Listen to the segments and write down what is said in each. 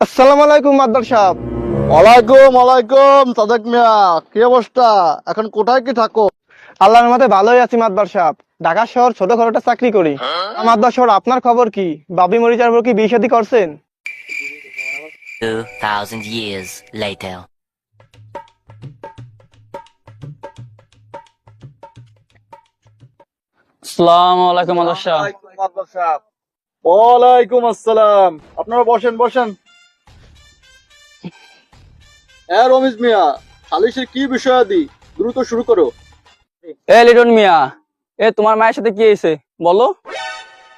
আসসালামু আলাইকুম মাদ্দার সাহেব। ওয়ালাইকুম ওয়ালাইকুম সাদেক মিয়া কি অবস্থা? এখন কোথায় কি থাকো? আল্লাহর মতে ভালোই আছি মাদ্দার সাহেব। ঢাকা শহর ছোট খরটা চাকরি করি। মাদ্দার শহর আপনার খবর কি? বাবি মরিচার উপর কি বিয়ে শাদী করছেন? 2,000 years later. আসসালামু আলাইকুম মাদার সাহেব। ওয়ালাইকুম আসসালাম। আপনারা বসেন বসেন। হ্যাঁ রমিজ মিয়া সালিশের কি বিষয়াদি? দ্রুত শুরু করো। এ লিটন মিয়া এ তোমার মায়ের সাথে কি হয়েছে? বলো।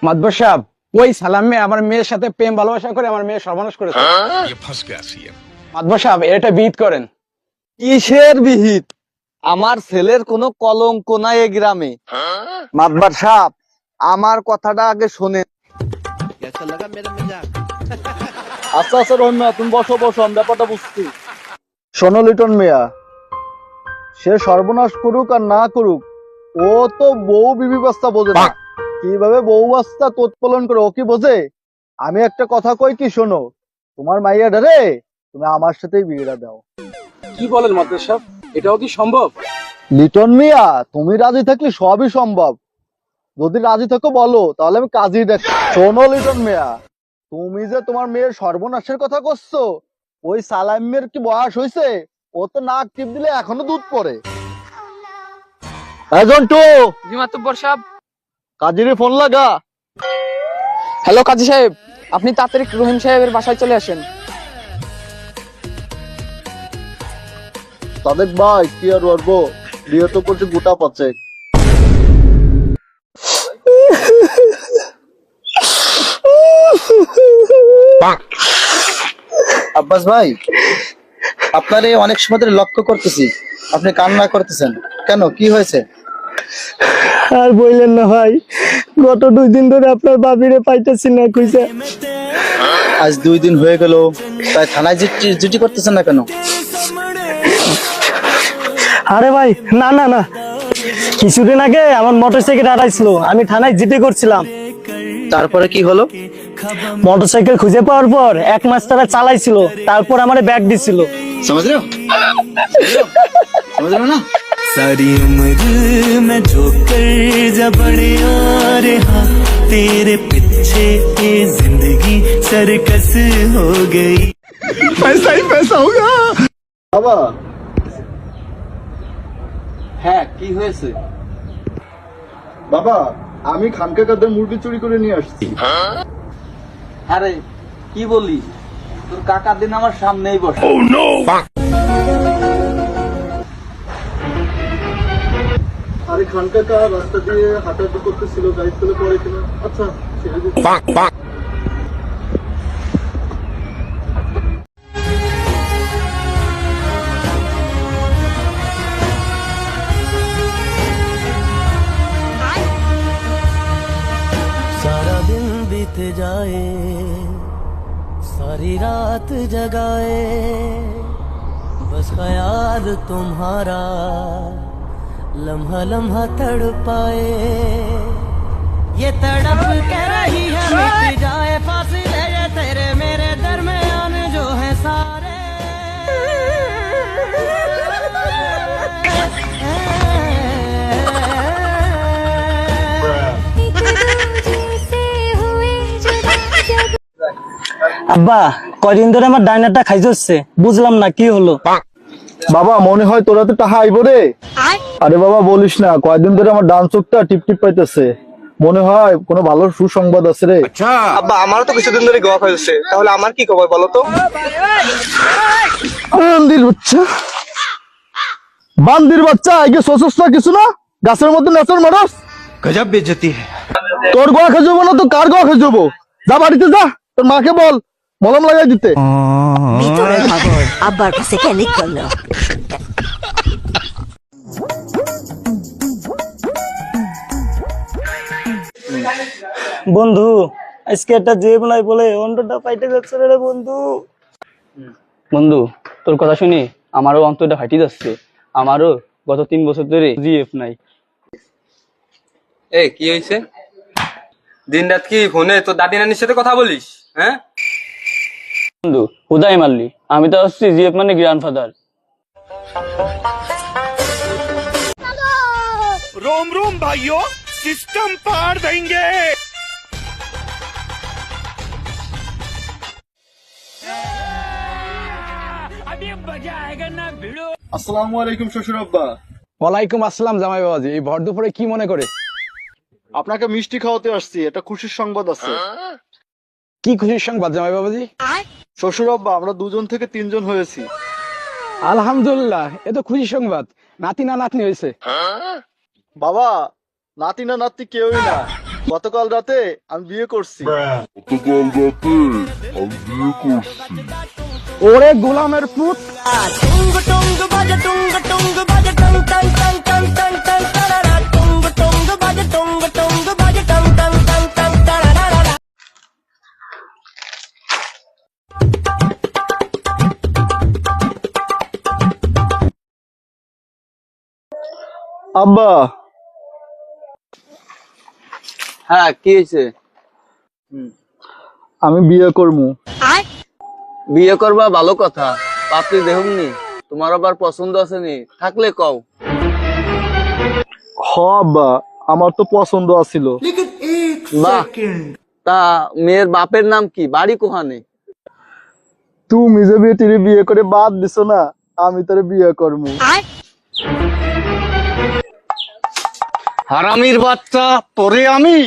মাদবর সাহেব ওই সালাম মেয়ে আমার মেয়ের সাথে প্রেম ভালোবাসা করে আমার মেয়ে সর্বনাশ করেছে। মাদবর সাহেব এটা বিহিত করেন। কিসের বিহিত? আমার ছেলের কোনো কলঙ্ক নাই এ গ্রামে। মাতবার সাহেব আমার কথাটা আগে শোনেন। আচ্ছা আচ্ছা রহিম মিয়া তুমি বসো বসো আমি ব্যাপারটা বুঝছি। শোনো লিটন মিয়া সে সর্বনাশ করুক আর না করুক ও তো বউ বিবি বাস্তা বোঝে না। কীভাবে বউ বাস্তা তোৎপলন করে ও কি বোঝে? আমি একটা কথা কই কি শোনো তোমার মাইয়া রে তুমি আমার সাথেই বিয়েটা দাও। কি বলেন মাদবর সাহেব এটাও কি সম্ভব? লিটন মিয়া তুমি রাজি থাকলে সবই সম্ভব। যদি রাজি থাকো বলো তাহলে আমি কাজই দেখ। শোনো লিটন মিয়া তুমি যে তোমার মেয়ের সর্বনাশের কথা করছ ওই সালামের কি বয়স হয়েছে ও তো নাক টিপ দিলে এখনও দুধ পড়ে। জন্টু! জি মাতুব্বর সাহেব। কাজিরে ফোন লাগা। হ্যালো কাজী সাহেব আপনি তাড়াতাড়ি রহিম সাহেবের বাসায় চলে আসেন। সাদেক ভাই কি আর করব বিয়ে তো করছে গোটা পাচ্ছে আব্বাস ভাই আপনার এই অনেক সময় ধরে লক্ষ্য করতেছি আপনি কান্না করতেছেন। কেন? কি হয়েছে? আর বললেন না ভাই গত দুই দিন ধরে আপনার বাবিরে পাইতেছি না কইছে আজ দুই দিন হয়ে গেল তাই থানায় জিটি জিটি করতেছেন না কেন? আরে ভাই না না না। কিছুদিন আগে আমার মোটরসাইকেল হারাইছিল আমি থানায় জিতে করছিলাম। তারপরে কি হলো মোটরসাইকেল খুঁজে পাওয়ার পর এক মাস তারা চালাইছিল তারপর আমার ব্যাগ দিছিল সমাজ রে সমাজ না सारी उम्र मैं जो कर जा बड़े और हाँ तेरे पीछे ये जिंदगी सरकस हो गई বাবা হ্যাঁ কি হয়েছে বাবা আমি খানকা কাদের মুরগি চুরি করে নিয়ে আসছি। আরে কি বলি তোর কাকা দিন আমার সামনেই বসে। আরে খানকা কা রাস্তা দিয়ে হাঁটাহাঁটি করতেছিল গাড়ি তুলে পড়ে কিনা আচ্ছা जाए सारी रात जगाए। बस ख्याल तुम्हारा लम्हा लम्हा तड़ पाए ये तड़प कह रही है मिट जाए। আব্বা কদিন ধরে আমার ডাইনারটা খাই যাচ্ছে বুঝলাম না কি হলো? বাবা মনে হয় তোরা তো টাহা আইব রে। আরে বাবা বলিস না কয়েকদিন ধরে আমার ডান চোখটা টিপ টিপ পাইতেছে। মনে হয় কোনো ভালো সুসংবাদ আছে রে। আচ্ছা। আব্বা আমারও তো কিছুদিন ধরে গোয়া হয়েছে তাহলে আমার কি খবর বলো তো? বান্দির বাচ্চা। বান্দির বাচ্চা আগে সসস না কিছু না? গাছের মধ্যে নাচর মারস। গজব বেজতি। তোর গোয়া খেজবো না তো কার গোয়া খেজবো যা বাড়িতে যা তোর মাকে বল। মলম লাগাই দিতে। খবর আব্বার কাছে কে করল বন্ধু আজকে একটা যে নাই বলে অন্যটা পাইতে যাচ্ছে রে বন্ধু। বন্ধু তোর কথা শুনি আমারও অন্তরটা ফাটি যাচ্ছে। আমারও গত তিন বছর ধরে জিএফ নাই। এ কি হয়েছে? দিন রাত কি ফোনে তোর দাদি নানির সাথে কথা বলিস হ্যাঁ? বন্ধু হুদাই মারলি। আমি তো আসছি জিএফ মানে গ্র্যান্ডফাদার আসসালামু আলাইকুম শ্বশুর আব্বা। ওয়ালাইকুম আসসালাম জামাই বাবাজি এই ভর দুপুরে কি মনে করে? আপনাকে মিষ্টি খাওয়াতে আসছি এটা খুশির সংবাদ আছে। কি খুশির সংবাদ জামাই বাবাজি? শ্বশুর আব্বা আমরা দুজন থেকে তিনজন হয়েছি। আলহামদুলিল্লাহ এ তো খুশি সংবাদ। নাতি না নাতনি হয়েছে। বাবা নাতি না নাতনি কেউই না। গতকাল রাতে আমি বিয়ে করছি। গতকাল রাতে আমি বিয়ে করছি। ওরে গোলামের পুত। টুঙ্গ টুঙ্গ বাজে টুঙ্গ টুঙ্গ বাজে টং টং টং টং টং টং টং টং আব্বা। হ্যাঁ কি হয়েছে? আমি বিয়ে করব। বিয়ে করবা ভালো কথা পাত্রী দেখুননি তোমার আবার পছন্দ আছে নি থাকলে কও। হ আব্বা আমার তো পছন্দ আছিল। বাহ। তা মেয়ের বাপের নাম কি? বাড়ি কোহানে? তুমি যে বেটিরে বিয়ে করে বাদ দিছো না আমি তোরে বিয়ে করব। হারামির বাচ্চা পরে আমি।